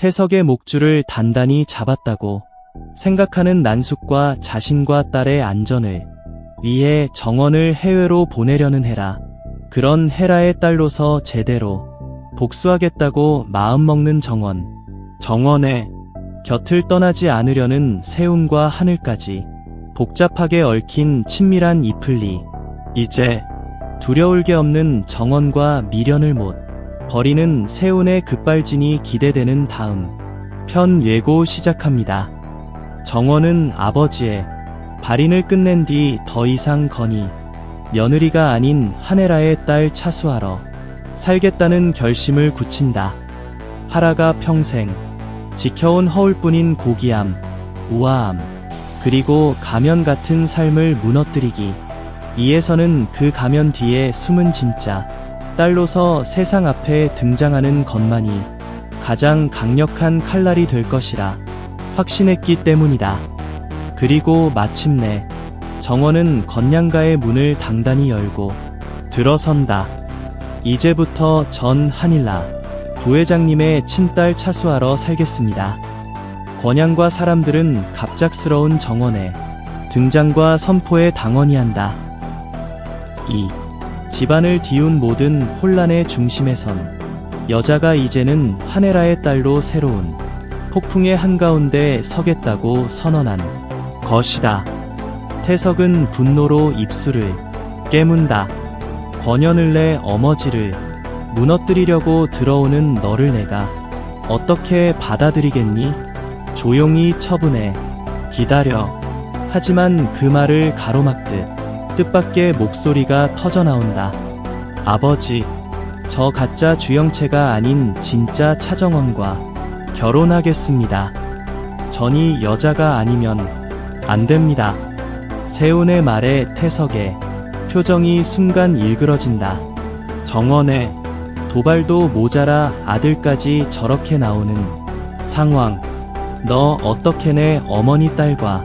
태석의 목줄을 단단히 잡았다고 생각하는 난숙과 자신과 딸의 안전을 위해 정원을 해외로 보내려는 헤라. 그런 헤라의 딸로서 제대로 복수하겠다고 마음먹는 정원. 정원의 곁을 떠나지 않으려는 세운과 하늘까지 복잡하게 얽힌 친밀한 이플리. 이제 두려울 게 없는 정원과 미련을 못 버리는 세운의 급발진이 기대되는 다음 편 예고 시작합니다. 정원은 아버지의 발인을 끝낸 뒤 더 이상 건이 며느리가 아닌 하네라의 딸 차수하러 살겠다는 결심을 굳힌다. 하라가 평생 지켜온 허울뿐인 고귀함, 우아함, 그리고 가면 같은 삶을 무너뜨리기. 이에서는 그 가면 뒤에 숨은 진짜 딸로서 세상 앞에 등장하는 것만이 가장 강력한 칼날이 될 것이라 확신했기 때문이다. 그리고 마침내 정원은 건양가의 문을 당당히 열고 들어선다. 이제부터 전 한일라 부회장님의 친딸 차수하러 살겠습니다. 권양과 사람들은 갑작스러운 정원에 등장과 선포에 당원이 한다. 2. 집안을 뒤운 모든 혼란의 중심에선 여자가 이제는 하네라의 딸로 새로운 폭풍의 한가운데 서겠다고 선언한 것이다. 태석은 분노로 입술을 깨문다. 권연을 내 어머지를 무너뜨리려고 들어오는 너를 내가 어떻게 받아들이겠니? 조용히 처분해. 기다려. 하지만 그 말을 가로막듯 뜻밖의 목소리가 터져 나온다. 아버지, 저 가짜 주영채가 아닌 진짜 차정원과 결혼하겠습니다. 전이 여자가 아니면 안 됩니다. 세운의 말에 태석의 표정이 순간 일그러진다. 정원의 도발도 모자라 아들까지 저렇게 나오는 상황. 너 어떻게 내 어머니 딸과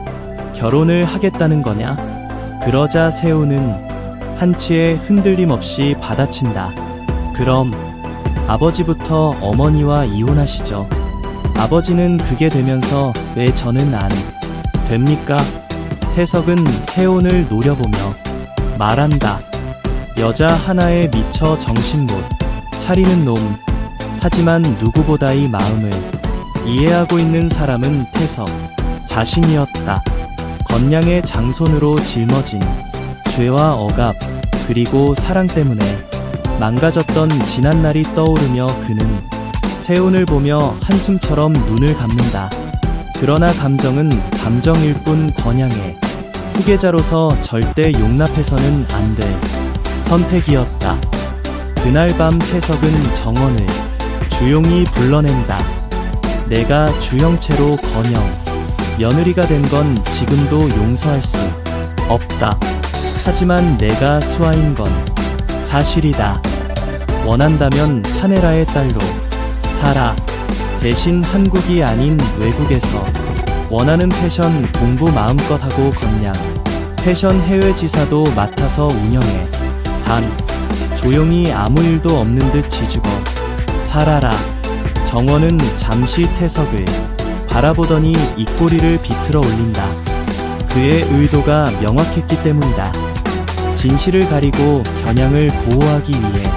결혼을 하겠다는 거냐? 그러자 세우는 한치의 흔들림 없이 받아친다. 그럼 아버지부터 어머니와 이혼하시죠. 아버지는 그게 되면서 왜 저는 안 됩니까? 태석은 세온을 노려보며 말한다. 여자 하나에 미쳐 정신 못 차리는 놈. 하지만 누구보다 이 마음을 이해하고 있는 사람은 태석 자신이었다. 건양의 장손으로 짊어진 죄와 억압 그리고 사랑 때문에 망가졌던 지난 날이 떠오르며 그는 세운을 보며 한숨처럼 눈을 감는다. 그러나 감정은 감정일 뿐 권양의 후계자로서 절대 용납해서는 안 될 선택이었다. 그날 밤 태석은 정원을 주용히 불러낸다. 내가 주형체로 건영, 며느리가 된 건 지금도 용서할 수 없다. 하지만 내가 수아인 건 사실이다. 원한다면 하네라의 딸로 살아. 대신 한국이 아닌 외국에서 원하는 패션 공부 마음껏 하고 건양. 패션 해외 지사도 맡아서 운영해. 단, 조용히 아무 일도 없는 듯 쥐죽어. 살아라. 정원은 잠시 태석을 바라보더니 입꼬리를 비틀어 올린다. 그의 의도가 명확했기 때문이다. 진실을 가리고 겨냥을 보호하기 위해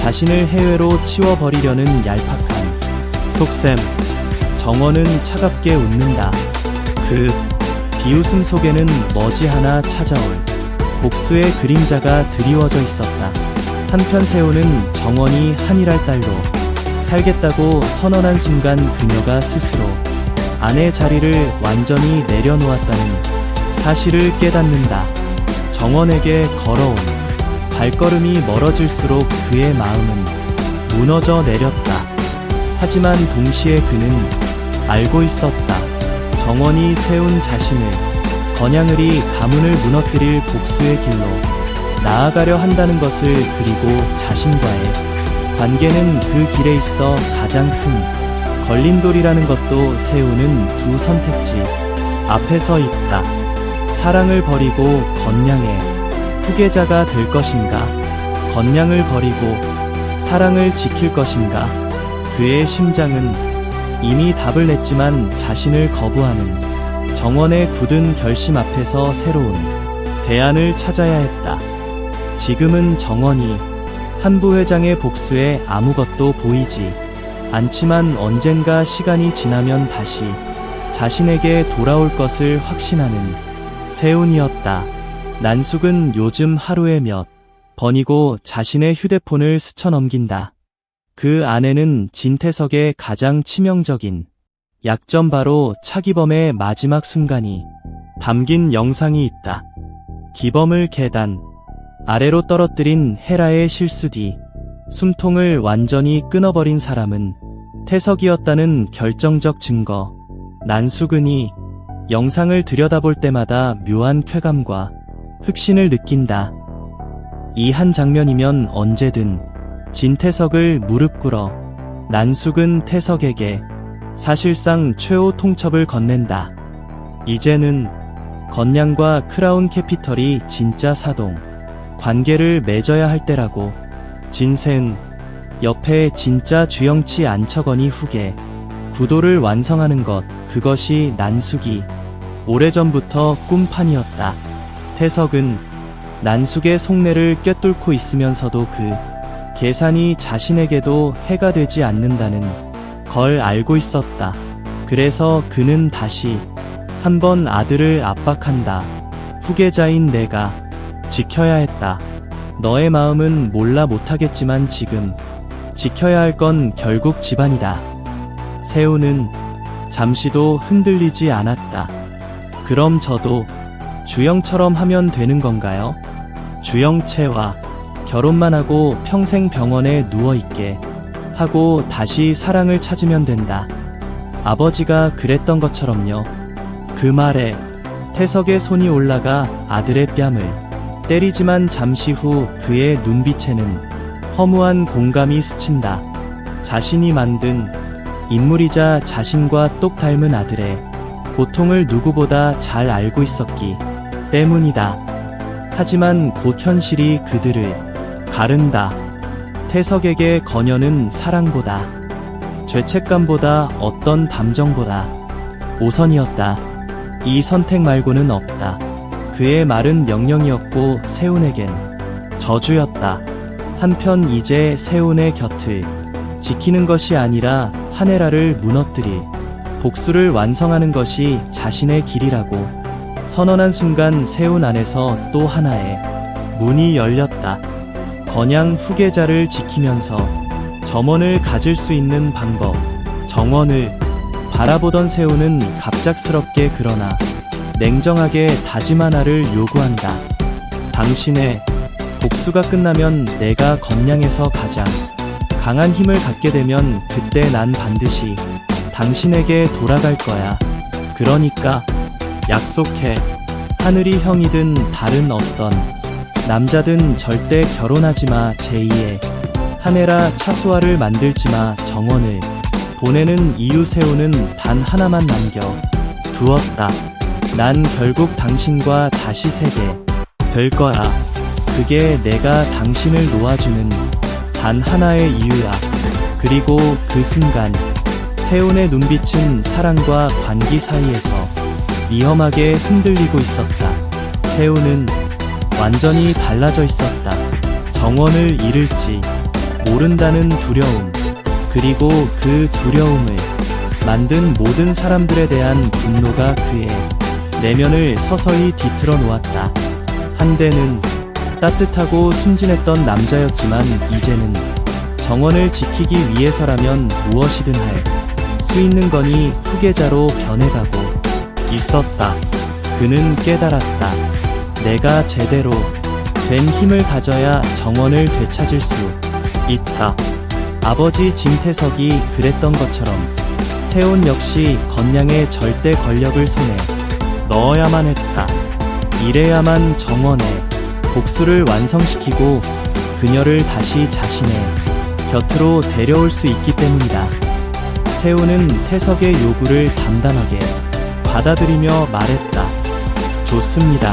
자신을 해외로 치워버리려는 얄팍한 속셈. 정원은 차갑게 웃는다. 그 비웃음 속에는 머지하나 찾아올 복수의 그림자가 드리워져 있었다. 한편 세호는 정원이 한일할 딸로 살겠다고 선언한 순간 그녀가 스스로 아내 자리를 완전히 내려놓았다는 사실을 깨닫는다. 정원에게 걸어온 발걸음이 멀어질수록 그의 마음은 무너져 내렸다. 하지만 동시에 그는 알고 있었다. 정원이 세운 자신을 건양을이 가문을 무너뜨릴 복수의 길로 나아가려 한다는 것을 그리고 자신과의 관계는 그 길에 있어 가장 큰 걸림돌이라는 것도 세우는 두 선택지 앞에 서 있다. 사랑을 버리고 건양의 후계자가 될 것인가? 건양을 버리고 사랑을 지킬 것인가? 그의 심장은 이미 답을 냈지만 자신을 거부하는 정원의 굳은 결심 앞에서 새로운 대안을 찾아야 했다. 지금은 정원이 한부 회장의 복수에 아무것도 보이지 않지만 언젠가 시간이 지나면 다시 자신에게 돌아올 것을 확신하는 세운이었다. 난숙은 요즘 하루에 몇 번이고 자신의 휴대폰을 스쳐 넘긴다. 그 안에는 진태석의 가장 치명적인 약점 바로 차기범의 마지막 순간이 담긴 영상이 있다. 기범을 계단 아래로 떨어뜨린 헤라의 실수 뒤 숨통을 완전히 끊어버린 사람은 태석이었다는 결정적 증거. 난수근이 영상을 들여다볼 때마다 묘한 쾌감과 흑신을 느낀다. 이 한 장면이면 언제든 진태석을 무릎 꿇어 난숙은 태석에게 사실상 최후 통첩을 건넨다. 이제는 건양과 크라운 캐피털이 진짜 사동 관계를 맺어야 할 때라고 진생 옆에 진짜 주영치 안처거니 후계 구도를 완성하는 것 그것이 난숙이 오래전부터 꿈판이었다. 태석은 난숙의 속내를 꿰뚫고 있으면서도 그 계산이 자신에게도 해가 되지 않는다는 걸 알고 있었다. 그래서 그는 다시 한번 아들을 압박한다. 후계자인 내가 지켜야 했다. 너의 마음은 몰라 못하겠지만 지금 지켜야 할 건 결국 집안이다. 세우는 잠시도 흔들리지 않았다. 그럼 저도 주영처럼 하면 되는 건가요? 주영채와 결혼만 하고 평생 병원에 누워있게 하고 다시 사랑을 찾으면 된다. 아버지가 그랬던 것처럼요. 그 말에 태석의 손이 올라가 아들의 뺨을 때리지만 잠시 후 그의 눈빛에는 허무한 공감이 스친다. 자신이 만든 인물이자 자신과 똑 닮은 아들의 고통을 누구보다 잘 알고 있었기 때문이다. 하지만 곧 현실이 그들을 가른다. 태석에게 건여는 사랑보다, 죄책감보다 어떤 감정보다 우선이었다. 이 선택 말고는 없다. 그의 말은 명령이었고 세운에겐 저주였다. 한편 이제 세운의 곁을 지키는 것이 아니라 하네라를 무너뜨릴 복수를 완성하는 것이 자신의 길이라고 선언한 순간 세운 안에서 또 하나의 문이 열렸다. 건양 후계자를 지키면서 점원을 가질 수 있는 방법. 정원을 바라보던 세우는 갑작스럽게 그러나 냉정하게 다짐 하나를 요구한다. 당신의 복수가 끝나면 내가 건양에서 가장 강한 힘을 갖게 되면 그때 난 반드시 당신에게 돌아갈 거야. 그러니까 약속해. 하늘이 형이든 다른 어떤 남자든 절대 결혼하지 마. 제2의 하네라 차수화를 만들지 마. 정원을 보내는 이유 세우는 단 하나만 남겨 두었다. 난 결국 당신과 다시 세게 될 거야. 그게 내가 당신을 놓아주는 단 하나의 이유야. 그리고 그 순간 세운의 눈빛은 사랑과 관기 사이에서 위험하게 흔들리고 있었다. 세운은 완전히 달라져 있었다. 정원을 잃을지 모른다는 두려움, 그리고 그 두려움을 만든 모든 사람들에 대한 분노가 그의 내면을 서서히 뒤틀어 놓았다. 한때는 따뜻하고 순진했던 남자였지만 이제는 정원을 지키기 위해서라면 무엇이든 할 수 있는 거니 후계자로 변해가고 있었다. 그는 깨달았다. 내가 제대로 된 힘을 가져야 정원을 되찾을 수 있다. 아버지 진태석이 그랬던 것처럼 세온 역시 건양의 절대 권력을 손에 넣어야만 했다. 이래야만 정원에 복수를 완성시키고 그녀를 다시 자신의 곁으로 데려올 수 있기 때문이다. 세우는 태석의 요구를 담담하게 받아들이며 말했다. 좋습니다.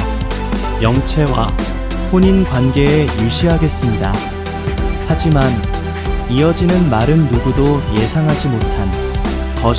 영채와 혼인 관계에 유시하겠습니다. 하지만 이어지는 말은 누구도 예상하지 못한 더